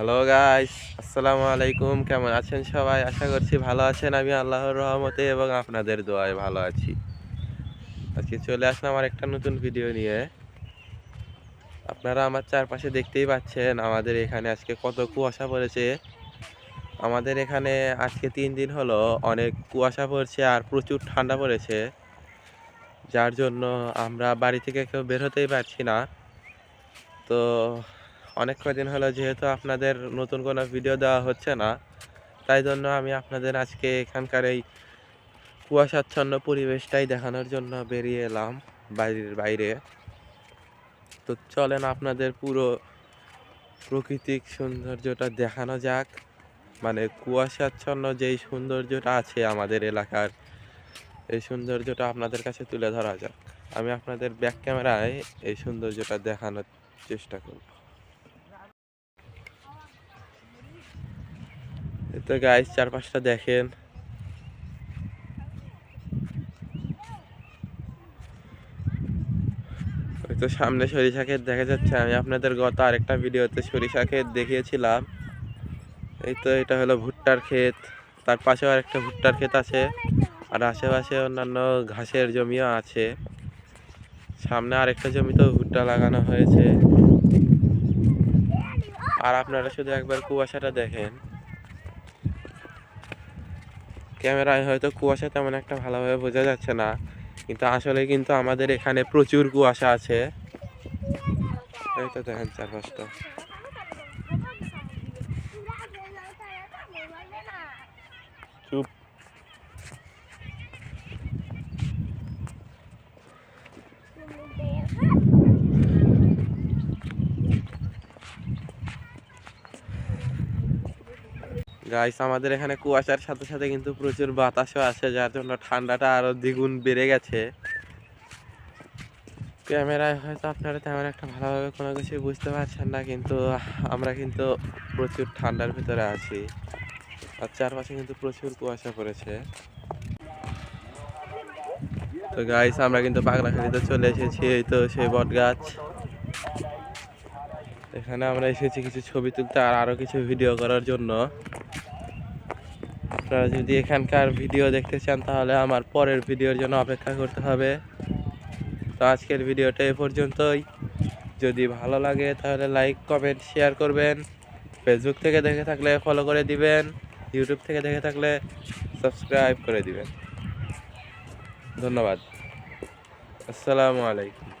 Hello guys আসসালামু আলাইকুম কেমন আছেন সবাই? আশা করছি ভালো আছেন। আমি আল্লাহর রহমতে এবং আপনাদের দোয়ায় ভালো আছি। আজকে চলে আসলাম আমার একটা নতুন ভিডিও নিয়ে। আপনারা আমার চারপাশে দেখতেই পাচ্ছেন, আমাদের এখানে আজকে কত কুয়াশা পড়েছে। আমাদের এখানে আজকে তিন দিন হলো অনেক কুয়াশা পড়ছে আর প্রচুর ঠান্ডা পড়েছে। যার জন্য আমরা বাড়ি থেকে কেউ বের হতেই পারছি না। তো অনেক কদিন হলো যেহেতু আপনাদের নতুন কোনো ভিডিও দেওয়া হচ্ছে না, তাই জন্য আমি আপনাদের আজকে এখানকার এই কুয়াশাচ্ছন্ন পরিবেশটাই দেখানোর জন্য বেরিয়ে এলাম বাড়ির বাইরে। তো চলেন আপনাদের পুরো প্রাকৃতিক সৌন্দর্যটা দেখানো যাক। মানে কুয়াশাচ্ছন্ন যেই সৌন্দর্যটা আছে আমাদের এলাকার, এই সৌন্দর্যটা আপনাদের কাছে তুলে ধরা যাক। আমি আপনাদের ব্যাক ক্যামেরায় এই সৌন্দর্যটা দেখানোর চেষ্টা করব। তো গাইস চারপাশটা দেখেন। তো সামনে সরিষা ক্ষেত দেখা যাচ্ছে। আমি আপনাদের গত আরেকটা ভিডিওতে সরিষা ক্ষেত দেখিয়েছিলাম। এই তো এটা হলো ভুট্টার ক্ষেত। তার পাশেও আরেকটা ভুট্টার ক্ষেত আছে। আর আশেপাশে অন্যান্য ঘাসের জমিও আছে। সামনে আরেকটা জমিতেও ভুট্টা লাগানো হয়েছে। আর আপনারা শুধু একবার কুয়াশাটা দেখেন। ক্যামেরায় হয়তো কুয়াশা তেমন একটা ভালোভাবে বোঝা যাচ্ছে না। কিন্তু আসলে কিন্তু আমাদের এখানে প্রচুর কুয়াশা আছে। তো দেখেন চারপাশটা। চুপ। গাইস আমাদের এখানে কুয়াশার সাথে সাথে কিন্তু প্রচুর বাতাসও আছে যার জন্য ঠান্ডাটা আরও দ্বিগুণ বেড়ে গেছে। ক্যামেরায় হয়তো আপনারা তেমন একটা ভালোভাবে কোনো কিছু বুঝতে পারছেন না, কিন্তু আমরা কিন্তু প্রচুর ঠান্ডার ভিতরে আছি আর চারপাশে কিন্তু প্রচুর কুয়াশা পড়েছে। তো গাইস আমরা কিন্তু পাগলাখালিতে চলে এসেছি, এই তো সেই বট গাছ এখানে আমরা এসেছি কিছু ছবি তুলতে আর আরও কিছু ভিডিও করার জন্য। আপনারা যদি এখানকার ভিডিও দেখতে চান, তাহলে আমার পরের ভিডিওর জন্য অপেক্ষা করতে হবে। তো আজকের ভিডিওটা এ পর্যন্তই। যদি ভালো লাগে, তাহলে লাইক কমেন্ট শেয়ার করবেন। ফেসবুক থেকে দেখে থাকলে ফলো করে দিবেন। ইউটিউব থেকে দেখে থাকলে সাবস্ক্রাইব করে দিবেন। ধন্যবাদ। আসসালামু আলাইকুম।